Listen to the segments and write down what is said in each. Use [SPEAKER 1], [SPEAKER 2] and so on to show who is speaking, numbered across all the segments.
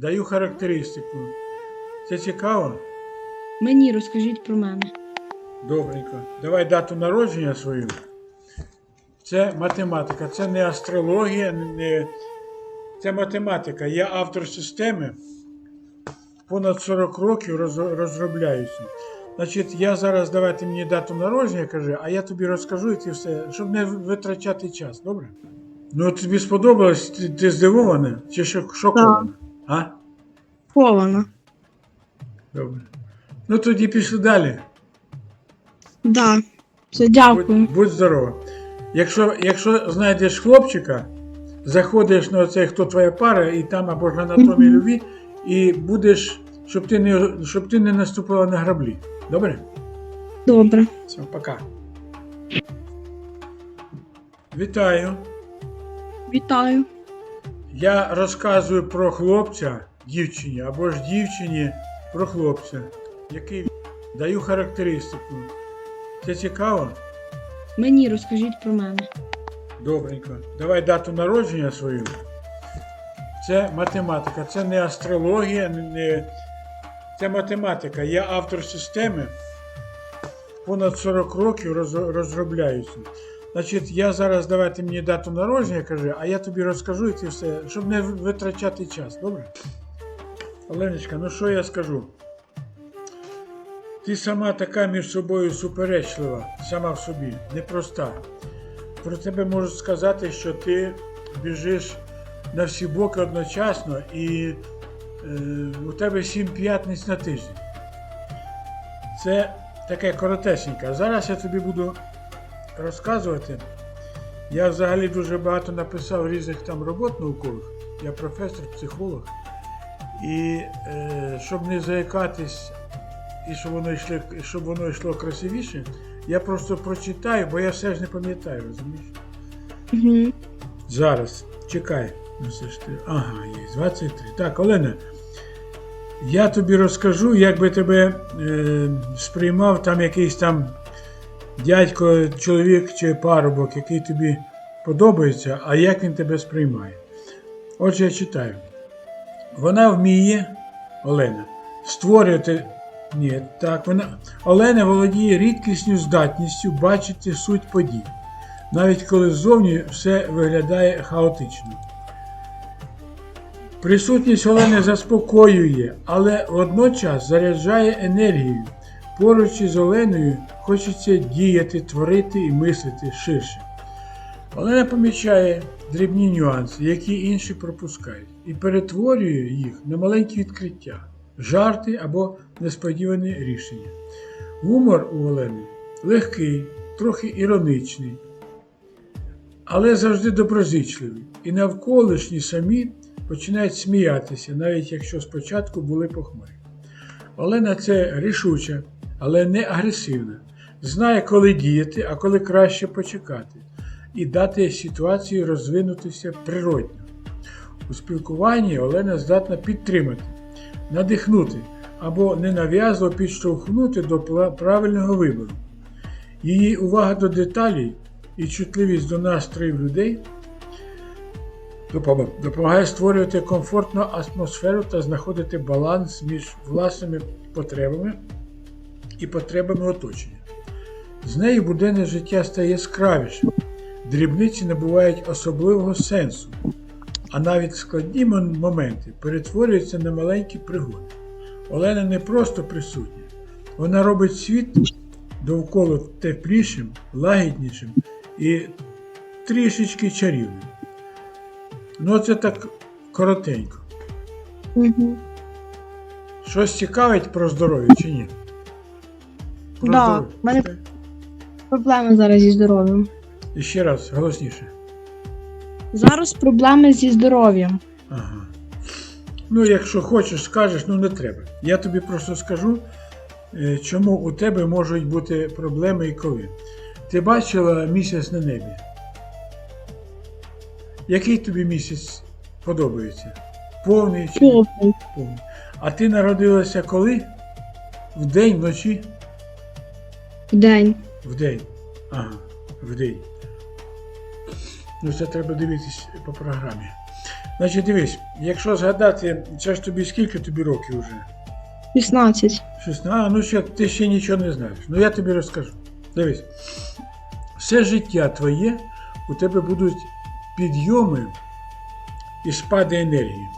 [SPEAKER 1] Даю характеристику. Це цікаво?
[SPEAKER 2] Мені розкажіть про мене.
[SPEAKER 1] Добренько. Давай дату народження свою. Це математика, це не астрологія, не... це математика. Я автор системи. Понад 40 років роз- розробляюся. Значить, я зараз давайте мені дату народження кажи, а я тобі розкажу і ти все, щоб не витрачати час, добре? Ну, тобі сподобалось, ти, ти здивована чи шок- шокована? А?
[SPEAKER 2] Хована.
[SPEAKER 1] Добре. Ну тоді пішли далі.
[SPEAKER 2] Да. Все, дякую.
[SPEAKER 1] Будь, будь здорова. Якщо, якщо знайдеш хлопчика, заходиш на цей, хто твоя пара, і там або ж на анатомії любві, і будеш, щоб ти не, щоб ти не наступила на граблі. Добре?
[SPEAKER 2] Добре.
[SPEAKER 1] Все, пока. Вітаю.
[SPEAKER 2] Вітаю.
[SPEAKER 1] Я розказую про хлопця дівчині або ж дівчині про хлопця, який даю характеристику. Це цікаво?
[SPEAKER 2] Мені розкажіть про мене.
[SPEAKER 1] Добренько. Давай дату народження свою. Це математика, це не астрологія, не... це математика. Я автор системи. Понад 40 років роз- розробляюся. Значить, я зараз давайте мені дату народження кажи, а я тобі розкажу і ти все, щоб не витрачати час, добре? Оленочка, ну що я скажу? Ти сама така між собою суперечлива, сама в собі, непроста. Про тебе можу сказати, що ти біжиш на всі боки одночасно і е, у тебе сім п'ятниць на тиждень. Це таке коротесеньке. Зараз я тобі буду розказувати. Я взагалі дуже багато написав різних там робот наукових. Я професор, психолог. І е, щоб не заякатись і щоб воно йшло, щоб воно йшло красивіше, я просто прочитаю, бо я все ж не пам'ятаю, розумієш?
[SPEAKER 2] Угу.
[SPEAKER 1] Зараз, чекай. Ну. Ага, є 23. Так, Олена, я тобі розкажу, як би тебе е, сприймав там якийсь там дядько, чоловік чи парубок, який тобі подобається, а як він тебе сприймає. Отже, я читаю. Вона вміє, Олена, створювати. Ні, так, вона. Олена володіє рідкісною здатністю бачити суть подій навіть коли ззовні все виглядає хаотично. Присутність Олени заспокоює, але водночас заряджає енергію. Поруч із Оленою хочеться діяти, творити і мислити ширше. Олена помічає дрібні нюанси, які інші пропускають, і перетворює їх на маленькі відкриття, жарти або несподівані рішення. Гумор у Олени легкий, трохи іроничний, але завжди доброзичливі, і навколишні самі починають сміятися, навіть якщо спочатку були похмурі. Олена це рішуча, але не агресивна, знає, коли діяти, а коли краще почекати, і дати ситуації розвинутися природньо. У спілкуванні Олена здатна підтримати, надихнути або ненав'язливо підштовхнути до правильного вибору. Її увага до деталей і чутливість до настроїв людей допомагає створювати комфортну атмосферу та знаходити баланс між власними потребами і потребами оточення. З нею буденне життя стає яскравішим, дрібниці набувають особливого сенсу, а навіть складні моменти перетворюються на маленькі пригоди. Олена не просто присутня, вона робить світ довкола теплішим, лагіднішим і трішечки чарівним. Ну, це так коротенько.
[SPEAKER 2] Угу.
[SPEAKER 1] Щось цікавить про здоров'я чи ні?
[SPEAKER 2] Да, в мене- Проблеми зараз зі здоров'ям.
[SPEAKER 1] І ще раз, голосніше.
[SPEAKER 2] Зараз проблеми зі здоров'ям.
[SPEAKER 1] Ага. Ну, якщо хочеш, скажеш, ну не треба. Я тобі просто скажу, е, чому у тебе можуть бути проблеми і коли. Ти бачила місяць на небі? Який тобі місяць подобається? Повний чи
[SPEAKER 2] Повний.
[SPEAKER 1] повний? А ти народилася коли? Вдень, вночі?
[SPEAKER 2] День.
[SPEAKER 1] Вдень. Ага, вдень. Ну, це треба дивитись по програмі. Значить, дивись, якщо згадати, це ж тобі скільки тобі років вже?
[SPEAKER 2] 16.
[SPEAKER 1] 16, а, ну ще ти ще нічого не знаєш. Ну я тобі розкажу. Дивись, все життя твоє у тебе будуть підйоми і спади енергії.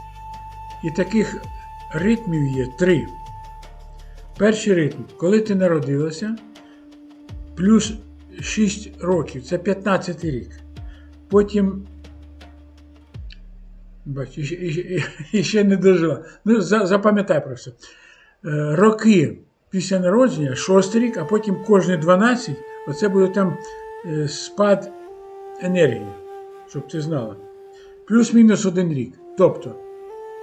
[SPEAKER 1] І таких ритмів є три. Перший ритм, коли ти народилася, плюс 6 років, це 15 рік. Потім. Бач, і, і, і ще не дожила. Ну, за- запам'ятай просто. Е, роки після народження, шостий рік, а потім кожні 12, оце буде там е, спад енергії, щоб ти знала. Плюс-мінус один рік. Тобто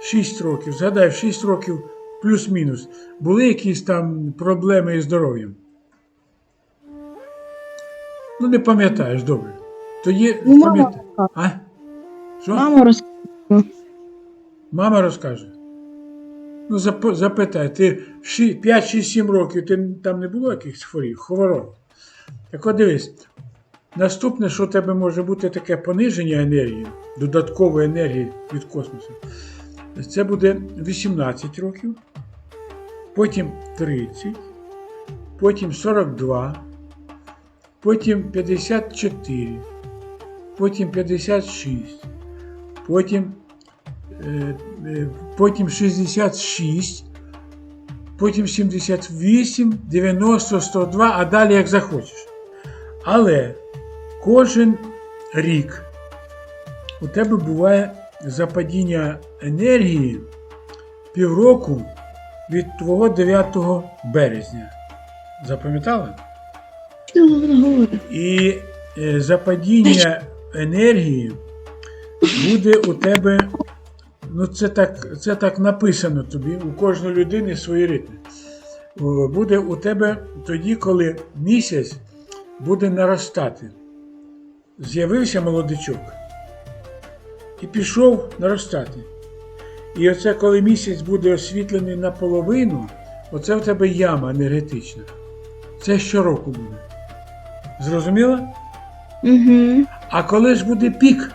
[SPEAKER 1] 6 років, згадай, 6 років плюс-мінус. Були якісь там проблеми із здоров'ям? Ну, не пам'ятаєш, добре. Тоді
[SPEAKER 2] Ну, мама
[SPEAKER 1] пам'ятай.
[SPEAKER 2] розкаже.
[SPEAKER 1] А? Що?
[SPEAKER 2] Мама розказує.
[SPEAKER 1] Мама розкаже. Ну, зап- запитай, ти 5-6-7 років ти там не було якихось хворів, хвороб. Так от дивись, наступне, що у тебе може бути таке пониження енергії, додаткової енергії від космосу, це буде 18 років, потім 30, потім 42, потім 54, потім 56, потім е, е, потім 66, потім 78, 90, 102, а далі як захочеш. Але кожен рік у тебе буває западіння енергії півроку від твого 9 березня. Запам'ятала? І е, западіння енергії буде у тебе. Ну, це так, це так написано тобі, у кожної людини свої ритми. Буде у тебе тоді, коли місяць буде наростати. З'явився молодичок і пішов наростати. І оце, коли місяць буде освітлений наполовину, оце в тебе яма енергетична. Це щороку буде. Зрозуміло?
[SPEAKER 2] Угу.
[SPEAKER 1] А коли ж буде пік?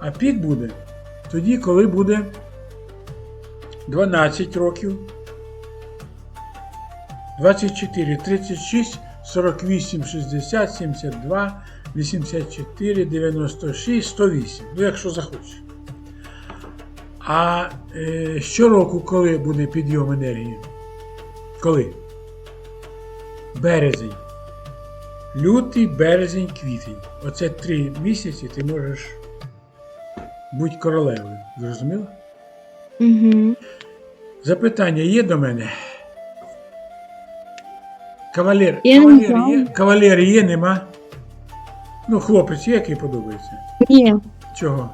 [SPEAKER 1] А пік буде тоді, коли буде 12 років, 24, 36, 48, 60, 72, 84, 96, 108. Ну, якщо захочеш. А е, щороку, коли буде підйом енергії? Коли? Березень. Лютий, березень, квітень. Оце три місяці ти можеш бути королевою. Зрозуміло?
[SPEAKER 2] Угу.
[SPEAKER 1] Запитання є до мене? Кавалер,
[SPEAKER 2] Я не
[SPEAKER 1] кавалер,
[SPEAKER 2] знаю.
[SPEAKER 1] є? кавалер є, нема? Ну, хлопець є, який подобається.
[SPEAKER 2] Ні,
[SPEAKER 1] Чого?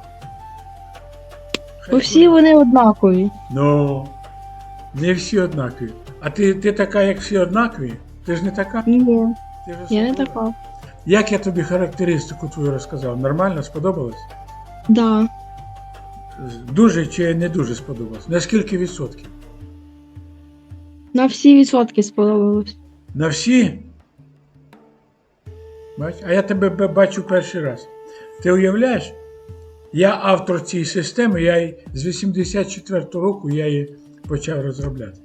[SPEAKER 1] Хай
[SPEAKER 2] всі вони однакові.
[SPEAKER 1] Ну, не всі однакові. А ти, ти така, як всі однакові? Ти ж не така?
[SPEAKER 2] Ні,
[SPEAKER 1] Ти ж
[SPEAKER 2] я не
[SPEAKER 1] особлива.
[SPEAKER 2] така.
[SPEAKER 1] Як я тобі характеристику твою розказав? Нормально сподобалось?
[SPEAKER 2] Да.
[SPEAKER 1] Дуже чи не дуже сподобалось? На скільки відсотків?
[SPEAKER 2] На всі відсотки сподобалось.
[SPEAKER 1] На всі? Бач? А я тебе б- бачу перший раз. Ти уявляєш? Я автор цієї системи, я її з 84-го року я її почав розробляти.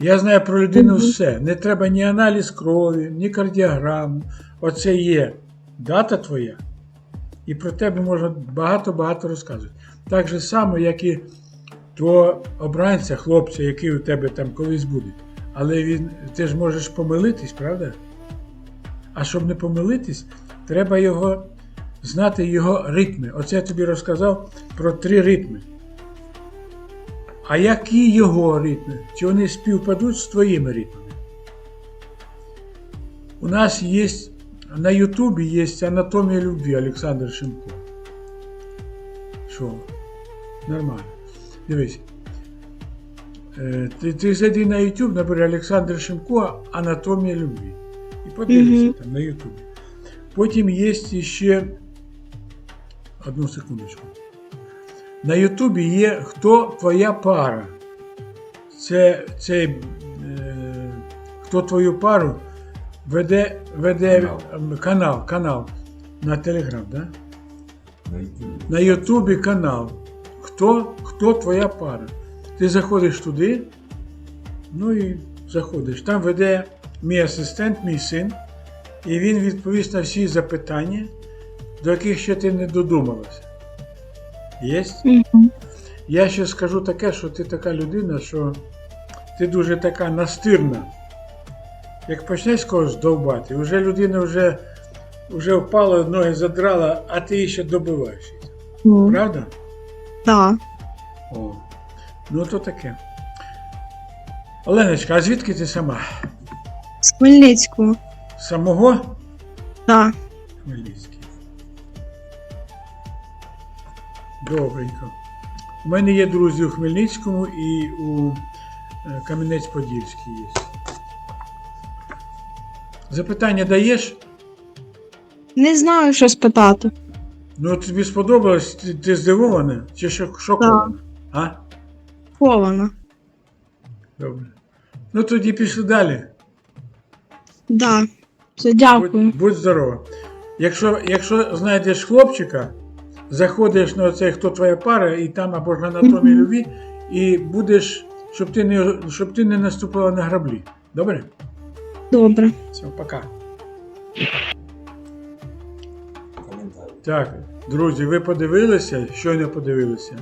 [SPEAKER 1] Я знаю про людину все. Не треба ні аналіз крові, ні кардіограму. Оце є дата твоя. І про тебе можна багато-багато розказувати. Так же само, як і твого обранця, хлопця, який у тебе там колись буде. Але він, ти ж можеш помилитись, правда? А щоб не помилитись, треба його знати його ритми. Оце я тобі розказав про три ритми. А які його ритми? Чи вони співпадуть з твоїми ритмами? У нас є на Ютубі є анатомія любві Олександр Шимко. Що? Нормально. Дивись. Е, Ти, ти зайди на YouTube, набери Олександр Шимко Анатомія любві. І подивися
[SPEAKER 2] Мгм.
[SPEAKER 1] там на Ютубі. Потім є ще. Одну секундочку. На Ютубі є Хто твоя пара. Це, це е, хто твою пару веде, веде
[SPEAKER 3] Канал.
[SPEAKER 1] канал, канал на Телеграм, да? на Ютубі канал. Хто, хто твоя пара? Ти заходиш туди, ну і заходиш. Там веде мій асистент, мій син, і він відповість на всі запитання, до яких ще ти не додумалася.
[SPEAKER 2] Угу.
[SPEAKER 1] Я ще скажу таке, що ти така людина, що ти дуже така настирна. Як почнеш когось довбати, вже людина вже, вже впала, ноги задрала, а ти її ще добиваєш.
[SPEAKER 2] Ну,
[SPEAKER 1] Правда?
[SPEAKER 2] да.
[SPEAKER 1] О. Ну то таке. Оленочка, а звідки ти сама?
[SPEAKER 2] З Хмельницького.
[SPEAKER 1] Самого
[SPEAKER 2] Да.
[SPEAKER 1] Хмельницький. Добренько. У мене є друзі у Хмельницькому і у е, Кам'янець-Подільській є. Запитання даєш?
[SPEAKER 2] Не знаю, що спитати.
[SPEAKER 1] Ну тобі сподобалось, ти, ти здивована чи шок- шокована? А?
[SPEAKER 2] Хована.
[SPEAKER 1] Добре. Ну тоді пішли далі.
[SPEAKER 2] Да. Все, дякую.
[SPEAKER 1] Будь, будь здорова. Якщо, якщо знайдеш хлопчика, заходиш на оцей, хто твоя пара, і там або ж на анатомії
[SPEAKER 2] Мгм.
[SPEAKER 1] любві, і будеш, щоб ти не, щоб ти не наступила на граблі. Добре?
[SPEAKER 2] Добре.
[SPEAKER 1] Все, пока. Так, друзі, ви подивилися, щойно подивилися.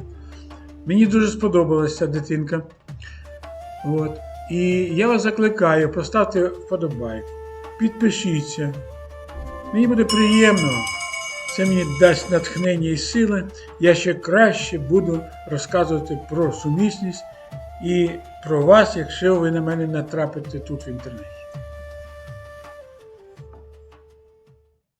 [SPEAKER 1] Мені дуже сподобалася дитинка. От. І я вас закликаю, поставте вподобайку, підпишіться. Мені буде приємно. Це мені дасть натхнення і сили. Я ще краще буду розказувати про сумісність і про вас, якщо ви на мене натрапите тут в інтернеті.